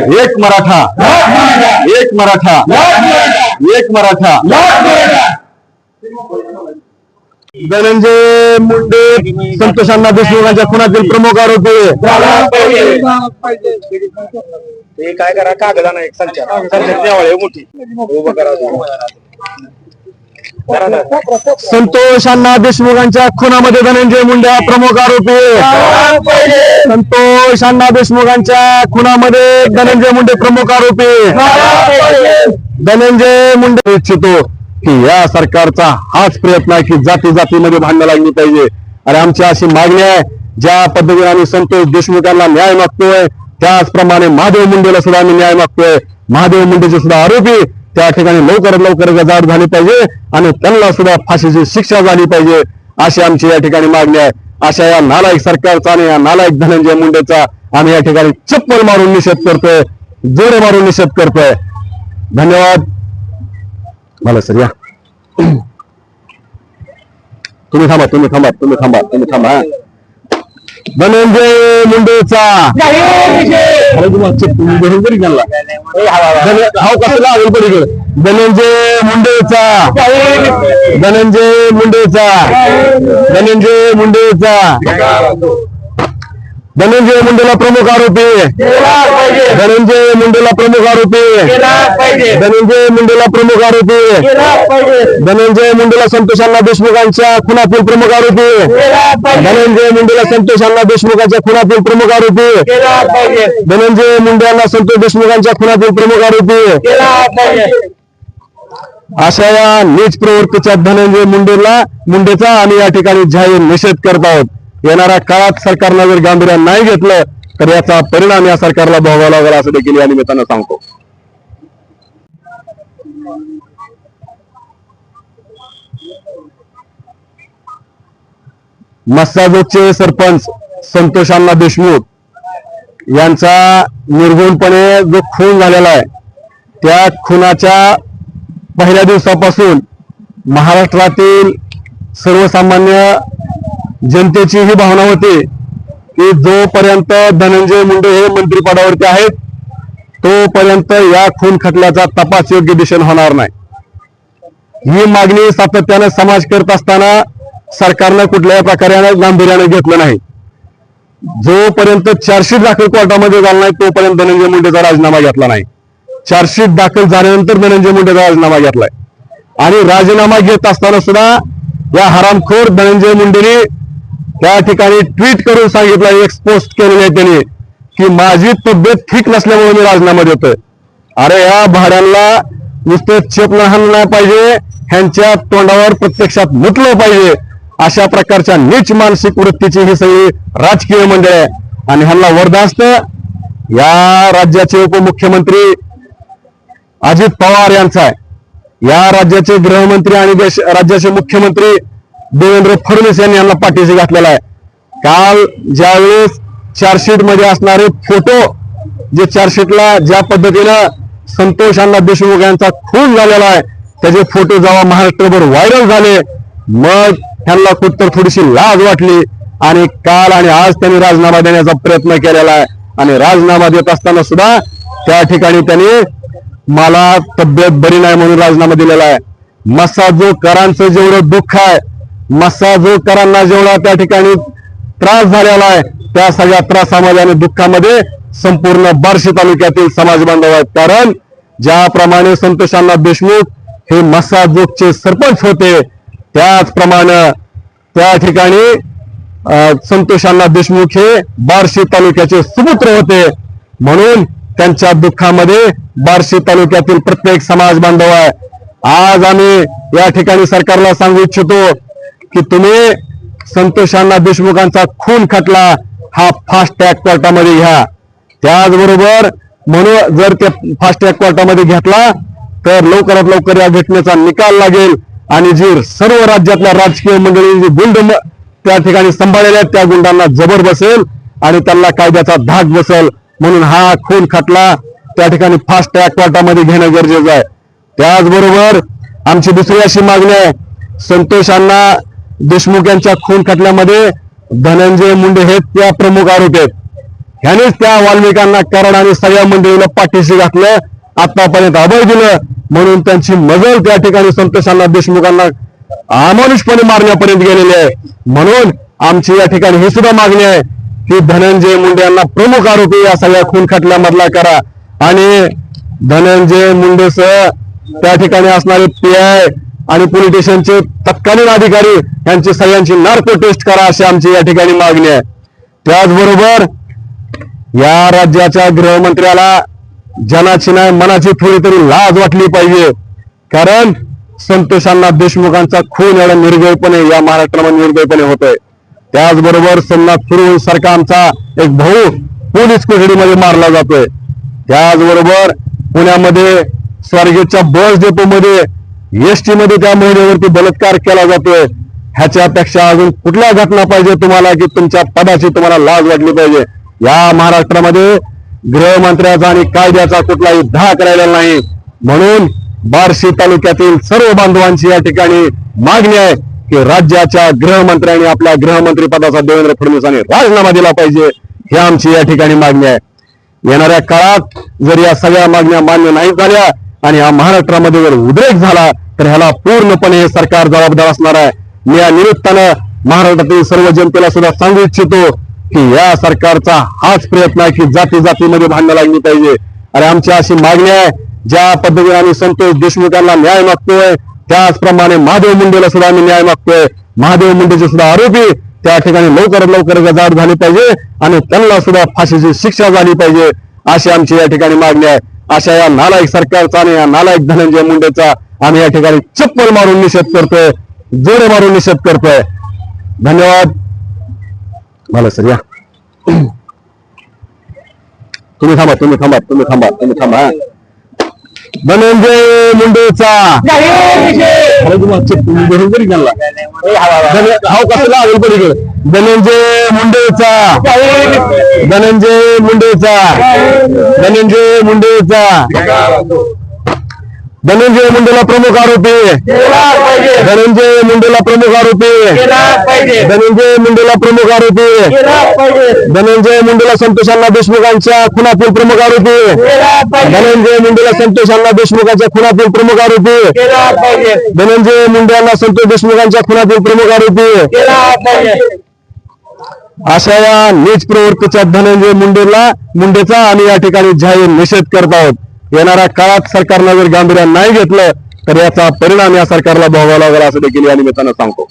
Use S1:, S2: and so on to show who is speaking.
S1: एक मराठा. एक मराठा. एक मराठा. धनंजय मुंडे संतोष अण्णा देशमुख यांच्या खुनातील प्रमुख आरोपी
S2: ते काय करा कागदाना एक संचार. संचार मोठी. उभं करा.
S1: संतोष अण्णा देशमुखांच्या खुनामध्ये धनंजय मुंडे हा प्रमुख आरोपी संतोष अण्णा देशमुखांच्या खुनामध्ये धनंजय मुंडे प्रमुख आरोपी धनंजय मुंडे इच्छितो की या सरकारचा हाच प्रयत्न आहे की जाती जातीमध्ये भांडणं लागली पाहिजे. आणि आमची अशी मागणी आहे ज्या पद्धतीने आम्ही संतोष देशमुखांना न्याय मागतोय त्याचप्रमाणे महादेव मुंडेला सुद्धा आम्ही न्याय मागतोय. महादेव मुंडेचे सुद्धा आरोपी त्या ठिकाणी लवकरात लवकर गजाड झाली पाहिजे आणि त्यांना सुद्धा फाशीची शिक्षा झाली पाहिजे अशी आमची या ठिकाणी मागणी आहे. अशा या नालायक सरकारचा आणि या नालायक धनंजय मुंडेचा आम्ही या ठिकाणी चप्पल मारून निषेध करतोय जोरे मारून निषेध करतोय. धन्यवाद. मला सर या. तुम्ही थांबा तुम्ही थांबा तुम्ही थांबा तुम्ही थांबा. धनंजय मुंडेचा. धनंजय मुंडेचा. धनंजय मुंडेचा. धनंजय मुंडेचा. धनंजय मुंडेला प्रमुख आरोपी. धनंजय मुंडेला प्रमुख आरोपी. धनंजय मुंडेला प्रमुख आरोपी. धनंजय मुंडेला संतोष अण्णा देशमुखांच्या खुनातील प्रमुख आरोपी. धनंजय मुंडेला संतोष अण्णा देशमुखांच्या खुनातील प्रमुख आरोपी. धनंजय मुंडे यांना संतोष देशमुखांच्या खुनातील प्रमुख आरोपी. अशा या नीच प्रवृत्तीच्या धनंजय मुंडेला मुंडेचा आम्ही या ठिकाणी जाहीर निषेध करत आहोत. येणाऱ्या काळात सरकारनं जर गांभीर्यानं नाही घेतलं तर याचा परिणाम या सरकारला भोगावा लागेल असं देखील या निमित्तानं सांगतो. मस्साजोगचे सरपंच संतोष अण्णा देशमुख यांचा निर्गुणपणे जो खून झालेला आहे त्या खुनाच्या पहिल्या दिवसापासून महाराष्ट्रातील सर्वसामान्य जनतेची ही भावना होती की जोपर्यंत धनंजय मुंडे हे मंत्रिपदावरती आहेत तोपर्यंत या खून खटल्याचा तपास योग्य दिशेने होणार नाही. ही मागणी सातत्यानं समाज करत असताना सरकारनं कुठल्याही प्रकारे गांभीर्याने घेतलं नाही. जोपर्यंत चार्जशीट दाखल कोर्टामध्ये झाला नाही तोपर्यंत धनंजय मुंडेचा राजीनामा घेतला नाही. चार्जशीट दाखल झाल्यानंतर धनंजय मुंडेचा राजीनामा घेतलाय. आणि राजीनामा घेत असताना सुद्धा या हरामखोर धनंजय मुंडेने त्या ठिकाणी ट्विट करून सांगितलं एक पोस्ट केलेली आहे त्यांनी की माझी तब्येत ठीक नसल्यामुळे मी राजीनामा देतोय. अरे या भाड्यांना नुसतं चेप लहान नाही पाहिजे ह्यांच्या तोंडावर प्रत्यक्षात म्हटलं पाहिजे अशा प्रकारच्या नीच मानसिक वृत्तीची ही सगळी राजकीय मंडळ आहे. आणि ह्यांना वरदास्त या राज्याचे उपमुख्यमंत्री अजित पवार यांचा आहे. या राज्याचे गृहमंत्री आणि देश राज्याचे मुख्यमंत्री देवेंद्र फडणवीस यांनी यांना पाठीशी घातलेला आहे. काल ज्यावेळेस चार्जशीटमध्ये असणारे फोटो जे चार्जशीटला ज्या पद्धतीनं संतोष अण्णा देशमुख यांचा खून झालेला आहे त्याचे फोटो जेव्हा महाराष्ट्रभर व्हायरल झाले मग त्यांना कुठतर थोडीशी लाज वाटली आणि काल आणि आज त्यांनी राजीनामा देण्याचा प्रयत्न केलेला आहे. आणि राजीनामा देत असताना सुद्धा त्या ठिकाणी त्यांनी मला तब्येत बरी नाही म्हणून राजीनामा दिलेला आहे. मसाजोकरांचं जेवढं दुःख आहे मसाजोकरांना जेवढा त्या ठिकाणी त्रास झालेला आहे. त्या सगळ्या त्रासामध्ये आणि दुःखामध्ये संपूर्ण बार्शी तालुक्यातील समाज बांधव आहेत. कारण ज्याप्रमाणे संतोषांना देशमुख हे मसाजोगचे सरपंच होते त्याचप्रमाणे त्या ठिकाणी संतोषांना देशमुख हे बार्शी तालुक्याचे सुपुत्र होते. म्हणून त्यांच्या दुःखामध्ये बार्शी तालुक्यातील प्रत्येक समाज बांधव आहे. आज आम्ही या ठिकाणी सरकारला सांगू इच्छितो की तुम्ही संतोषांना देशमुखांचा खून खटला हा फास्ट ट्रॅक कोर्टामध्ये घ्या. त्याचबरोबर म्हणून जर ते फास्ट ट्रॅक कोर्टामध्ये घेतला तर लवकरात लवकर या घटनेचा निकाल लागेल आणि जी सर्व राज्यातल्या राजकीय मंडळी जी गुंड त्या ठिकाणी सांभाळलेल्या त्या गुंडांना जबर बसेल आणि त्यांना कायद्याचा धाक बसेल. म्हणून हा खून खटला त्या ठिकाणी फास्ट ट्रॅक कोर्टामध्ये घेणं गरजेचं आहे. त्याचबरोबर आमची दुसरी अशी मागणी आहे संतोषांना देशमुख यांच्या खून खटल्यामध्ये धनंजय मुंडे हे त्या प्रमुख आरोपी आहेत. ह्यानेच त्या वाल्मिकांना कारण आणि सगळ्या मंडळीला पाठीशी घातलं. आतापर्यंत अभय दिलं. म्हणून त्यांची मजल त्या ठिकाणी संतोषांना देशमुखांना अमानुषपणे मारण्यापर्यंत गेलेली आहे. म्हणून आमची या ठिकाणी ही सुद्धा मागणी आहे की धनंजय मुंडे यांना प्रमुख आरोपी या सगळ्या खून खटल्यामधला करा. आणि धनंजय मुंडेसह त्या ठिकाणी असणारे पी आय आणि पोलीस स्टेशनचे तत्कालीन अधिकारी यांची सगळ्यांची नार्को टेस्ट करा अशी आमची या ठिकाणी मागणी आहे. त्याचबरोबर या राज्याच्या गृहमंत्र्याला जनाची नाही मनाची थोडी तरी लाज वाटली पाहिजे. कारण संतोषांना देशमुखांचा खून एवढा निर्भयपणे या महाराष्ट्रामध्ये निर्भयपणे होतोय. त्याचबरोबर सोमनाथ सुरू सारखा आमचा एक भाऊ पोलीस कोठडीमध्ये मारला जातोय. त्याचबरोबर पुण्यामध्ये स्वारगेटच्या बस डेपोमध्ये एसटीमध्ये मध्ये त्या महिलेवरती बलात्कार केला जातोय. ह्याच्यापेक्षा अजून कुठल्या घटना पाहिजे तुम्हाला की तुमच्या पदाची तुम्हाला लाज वाटली पाहिजे? या महाराष्ट्रामध्ये गृहमंत्र्याचा आणि कायद्याचा कुठलाही धाक राहिलेला नाही. म्हणून बार्शी तालुक्यातील सर्व बांधवांची या ठिकाणी मागणी आहे की राज्याच्या गृहमंत्र्यांनी आपल्या गृहमंत्री पदाचा देवेंद्र फडणवीसांनी राजीनामा दिला पाहिजे. ही आमची या ठिकाणी मागणी आहे. येणाऱ्या काळात जर या सगळ्या मागण्या मान्य नाही झाल्या आणि या महाराष्ट्रामध्ये जर उद्रेक झाला तर ह्याला पूर्णपणे हे सरकार जबाबदार असणार आहे. मी या निमित्तानं महाराष्ट्रातील सर्व जनतेला सुद्धा सांगू इच्छितो की या सरकारचा हाच प्रयत्न आहे की जाती जातीमध्ये भांडणं लागली पाहिजे. अरे आमची अशी मागणी आहे ज्या पद्धतीने आम्ही संतोष देशमुखांना न्याय मागतोय त्याचप्रमाणे महादेव मुंडेला सुद्धा आम्ही न्याय मागतोय. महादेव मुंडेचे सुद्धा आरोपी त्या ठिकाणी लवकरात लवकर गजाड झाली पाहिजे आणि त्यांना सुद्धा फाशीची शिक्षा झाली पाहिजे अशी आमची या ठिकाणी मागणी आहे. अशा या नालायक सरकारचा आणि या नालायक धनंजय मुंडेचा आम्ही या ठिकाणी चप्पल मारून निषेध करतोय जोडे मारून निषेध करतोय. धन्यवाद. मला सर या. तुम्ही थांबा तुम्ही थांबा तुम्ही थांबा तुम्ही थांबा धनंजय मुंडेचा. अरे गेला कसं लागेल पलीकडे? धनंजय मुंडेचा. धनंजय मुंडेचा. धनंजय मुंडेचा. धनंजय मुंडेला प्रमुख आरोपी. धनंजय मुंडेला प्रमुख आरोपी. धनंजय मुंडेला प्रमुख आरोपी. धनंजय मुंडेला संतोषांना देशमुखांच्या खुनातील प्रमुख आरोपी. धनंजय मुंडेला संतोषांना देशमुखांच्या खुनातील प्रमुख आरोपी. धनंजय मुंडे यांना संतोष देशमुखांच्या खुनातील प्रमुख आरोपी. अशा या नीच प्रवृत्तीच्या धनंजय मुंडेला मुंडेचा आम्ही या ठिकाणी जाहीर निषेध करत आहोत. येणाऱ्या काळात सरकारनं जर गांभीर्यान नाही घेतलं तर याचा परिणाम या सरकारला भोगावा लागला असं देखील या निमित्तानं सांगतो.